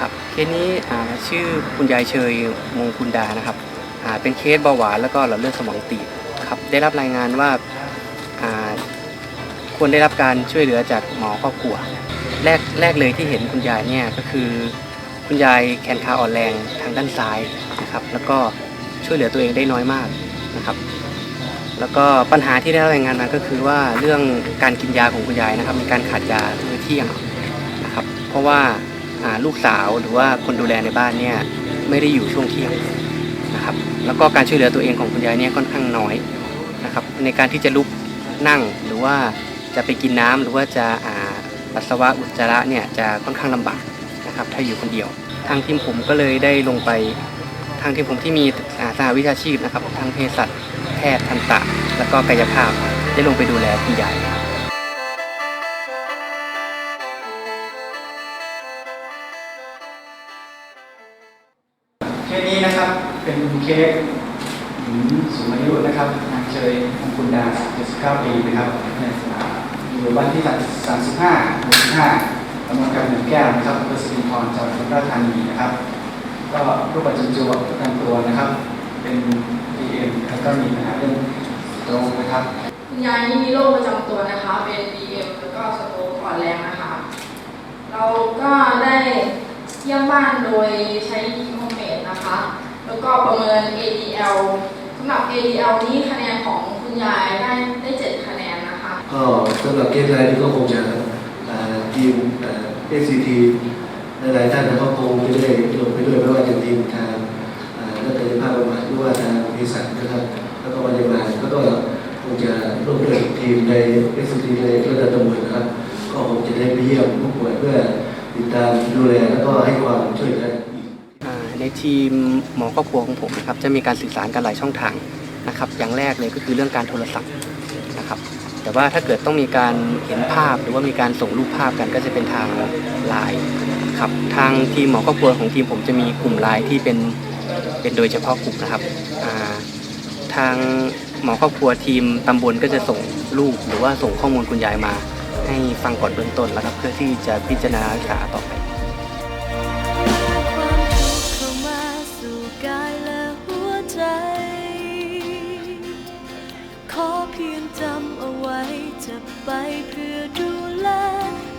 ครับเคสนี้ชื่อคุณยายเชยมงคุณดานะครับเป็นเคสเบาหวานแล้วก็หลอดเลือดสมองตีบครับได้รับรายงานว่าควรได้รับการช่วยเหลือจากหมอครอบครัวแรกแรกเลยที่เห็นคุณยายเนี่ยก็คือคุณยายแขนขาอ่อนแรงทางด้านซ้ายนะครับแล้วก็ช่วยเหลือตัวเองได้น้อยมากนะครับ แล้วก็ปัญหาที่ได้รับรายงานมาก็คือว่าเรื่องการกินยาของคุณยายนะครับมีการขาดยามื้อเที่ยงนะครับ เพราะว่า ลูกสาวหรือว่าคนดูแลในบ้านเนี่ยไม่ได้อยู่ช่วงเที่ยงนะครับ แล้วก็การช่วยเหลือตัวเองของคุณยายเนี่ยค่อนข้างน้อยนะครับ ในการที่จะลุกนั่งหรือว่าจะไปกินน้ำหรือว่าจะอาปัสสาวะอุจจาระเนี่ยจะค่อนข้างลำบากนะครับถ้าอยู่คนเดียวทางทีมผมก็เลยได้ลงไปทางทีมผมที่มีอาสหวิชาชีพนะครับทางเภสัชแพทย์ทันตะ แล้วก็กายภาพได้ลงไปดูแลคุณยาย นี้นะครับเป็นเคสหญิงสูงอายุนะครับนางเชยมงคุณดา79ปีนะครับอ่าอยู่บ้านที่35หมู่15ตำบลกำเนิดแก้วนะครับอำเภอสิรินธรจังหวัดสุราษฎร์ธานีนะครับ ก็รูปประจำตัวประจำตัวนะครับ เป็น DM แล้วก็มีปัญหาเรื่องตรงนะครับคุณยายนี่มีโรคประจำตัวนะคะ เป็น BM แล้วก็สโตรกอ่อนแรงนะคะ เราก็ได้เยี่ยมบ้านโดยใช้ดีโม นะคะ แล้วก็ประเมิน ADL สำหรับ ADL นี้คะแนนของคุณยายได้ได้7คะแนนนะคะ ก็สำหรับเคสรายนี้ก็คงจะทีมเอสซีทีหลายๆท่านนะครับคงจะได้ลงไปด้วยไม่ว่าจะทีมทางอ่านักกายภาพบำบัดหรือว่าทางบริษัทนะครับ แล้วก็พยาบาลแล้วก็คงจะร่วมด้วยทีมในเอสซีในระดับตำบลนะครับ ก็คงจะได้ไปเยี่ยมผู้ป่วยเพื่อติดตามดูแลแล้วก็ให้ความช่วยเหลืออีกอ่า ในทีมหมอครอบครัวของผมนะครับจะมีการสื่อสารกันหลายช่องทางนะครับ อย่างแรกเลยก็คือเรื่องการโทรศัพท์นะครับ แต่ว่าถ้าเกิดต้องมีการเห็นภาพหรือว่ามีการส่งรูปภาพกันก็จะเป็นทางไลน์ครับทางทีมหมอครอบครัวของทีมผมจะมีกลุ่มไลน์ที่เป็นเป็นโดยเฉพาะกลุ่มนะครับทางหมอครอบครัวทีมตำบลก็จะส่งรูปหรือว่าส่งข้อมูลคุณยายมา ให้ฟังก่อนเบื้องต้นแล้วครับเพื่อที่จะพิจารณารักษาต่อไป พียงจำเอาไว้จะไปเพื่อดูแล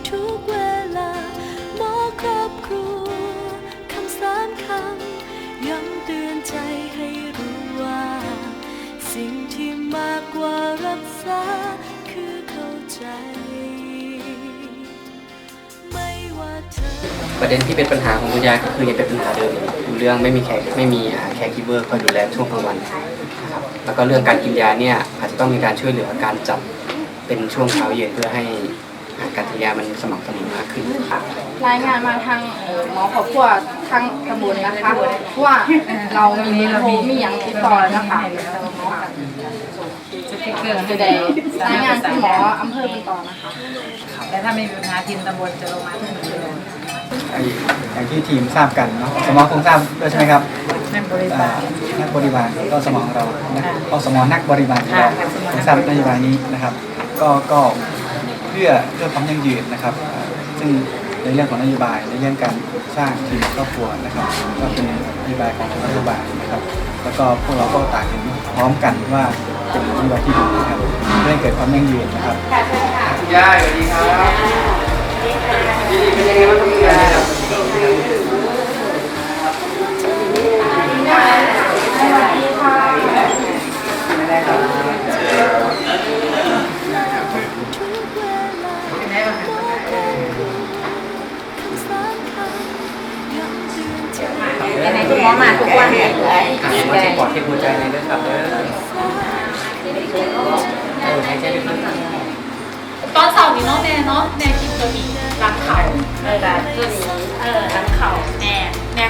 ทุกเวลา หมอครอบครัวคำสามคำย้ำเตือนใจให้รู้ว่า สิ่งที่มากกว่ารักษาคือเข้าใจ ประเด็นที่เป็นปัญหาของคุณยายก็คือยังเป็นปัญหาเดิมอยู่เรื่องไม่มีแขกไม่มีแคร์กิเวอร์คอยดูแลช่วงกลางวันนะครับแล้วก็เรื่องการกินยาเนี่ยอาจจะต้องมีการช่วยเหลือการจับเป็นช่วงเช้าเย็นเพื่อให้อ่าการกินยามันสม่ำเสมอมากขึ้นรายงานมาทางเอ่อหมอครอบครัวทางตำบลนะคะว่าเรามีโทรมีอย่างติดต่อแล้วนะคะจะได้รายงานคุณหมออำเภอเป็นต่อนะคะแต่ถ้าไม่มีปัญหาทีมตำบลจะลงมาที่หนึ่งเลยไอ้อย่างที่ทีมทราบกันเนาะสมองคงทราบด้วยใช่ไหมครับนั่นบริอ่าบาล นักบริบาลก็สมองเรานะค่ะก็สมองนักบริบาลของเราค่ะสมองนักทราบนโยบายนี้นะครับ ก็ก็เพื่อเพื่อความยั่งยืนนะครับอ่าซึ่งในเรื่องของนโยบายในเรื่องการสร้างทีมครอบครัวนะครับ ก็เป็นนโยบายของรัฐบาลนะครับ แล้วก็พวกเราก็ต่างเห็นพร้อมกันว่าเป็นนโยบายที่ดีนะครับเพื่อให้เกิดความยั่งยืนนะครับ คุณยายสวัสดีครับเป็น ยังไงบ้างคุณยายคำสามคำย้ำเตือนใจยังไงคุณหมอมาทุกวันเลยว่าจปอดที่หัวใจในเรื่องครับเออเออหายใจลึกๆ ตอนเสาร์นี้เนาะแม่เนาะแม่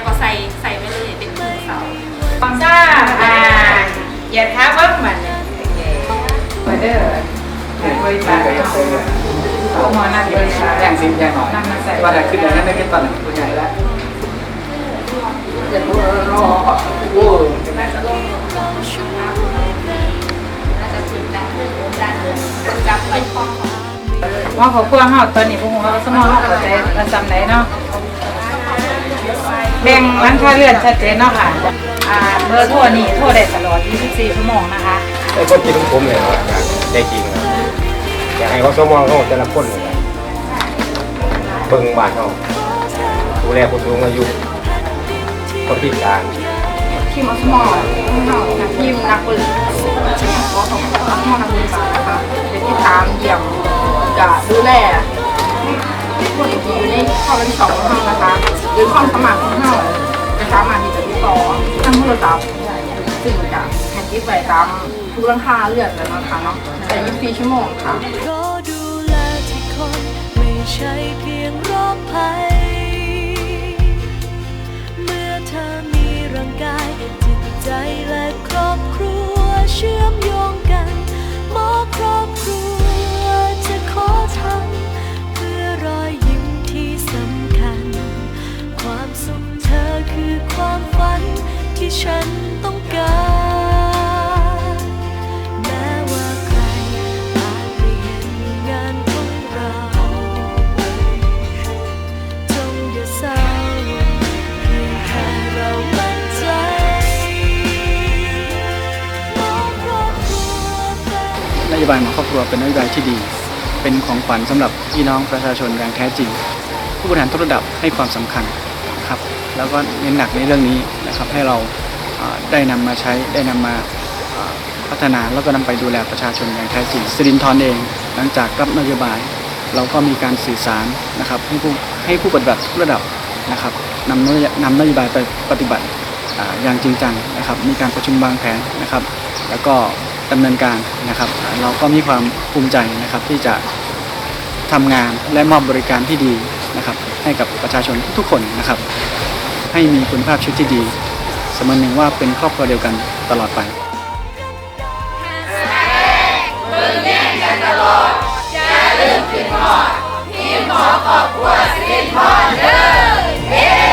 ก็ใส่ใส่ไว้เลยเป็นถุงเสาร์ฟังซ่าอ่าอย่าท้าเบิ้มมันมาเด้อนักบริบาลพวมอนักบริบาลแย่งซิมแย่งหน่อยนั่งมาใส่ว่าแต่ขึ้นอย่างนั้นไม่ขึ้นตอนหนตัวใหญ่แล้วเดี๋ยวรอโอ้เราช่วยกันน่าจะถึงด้านด้านคนจับไปป้องหมอขอพวงเฮาตอนนี้พวกหมอสมองเราเข้าใจระจำไหนเนาะ แบ่งหลังคาเรือนชัดเจนเนาะค่ะอ่าเบอร์โทรนี่โทรได้ตลอด 24 ชั่วโมงนะคะ ไอ้คนกินของผมเนี่ยนะได้จริงครับอยากให้เขาสมองเขาแต่ละคนเลยนะเบิ่งบ้านเขาดูแลผู้สูงอายุคนพิการทีมอสมอของเราค่ะทีมนักบริหารของของอสมอนักบริหารนะคะเดี๋ยวที่ตามเยี่ยมกับดูแล คนที่อยู่ในข้อเป็นสองของเรานะคะ หรือความสมัครของเราจะสามารถที่จะติดต่อทางโทรศัพท์ซึ่งจะให้ติดไปตามทุกราคาเลือดเลยนะคะเนาะแต่ยี่สิบชั่วโมงค่ะเพราะดูแลที่คนไม่ใช่เพียงโรคภัย ที่ฉันต้องการแม้ว่าใครอาจไม่เห็นงานของเราจงอย่าเศร้าเพียงแค่เรามั่นใจมองครอบครัวเป็น นโยบายของครอบครัวเป็นนโยบายที่ดี เป็นของขวัญสำหรับพี่น้องประชาชนอย่างแท้จริง ผู้บริหารทุกระดับให้ความสำคัญครับ แล้วก็เน้นหนักในเรื่องนี้ นะครับให้เราได้นำมาใช้ได้นำมาอ่าพัฒนาแล้วก็นำไปดูแลประชาชนอย่างแท้จริงสิรินทรเอง หลังจากรับนโยบาย เราก็มีการสื่อสารนะครับให้ผู้ให้ผู้ปฏิบัติระดับนะครับนำนำนโยบายไปปฏิบัติอย่างจริงจังนะครับ มีการประชุมวางแผนนะครับ แล้วก็ดำเนินการนะครับ เราก็มีความภูมิใจนะครับที่จะทำงานและมอบบริการที่ดีนะครับ ให้กับประชาชนทุกๆคนนะครับ ให้มีคุณภาพชีวิตที่ดี เสมือนหนึ่งว่าเป็นครอบครัวเดียวกันตลอดไปลืมกินหอดที่หมอครอบครัวสินพอเด้อ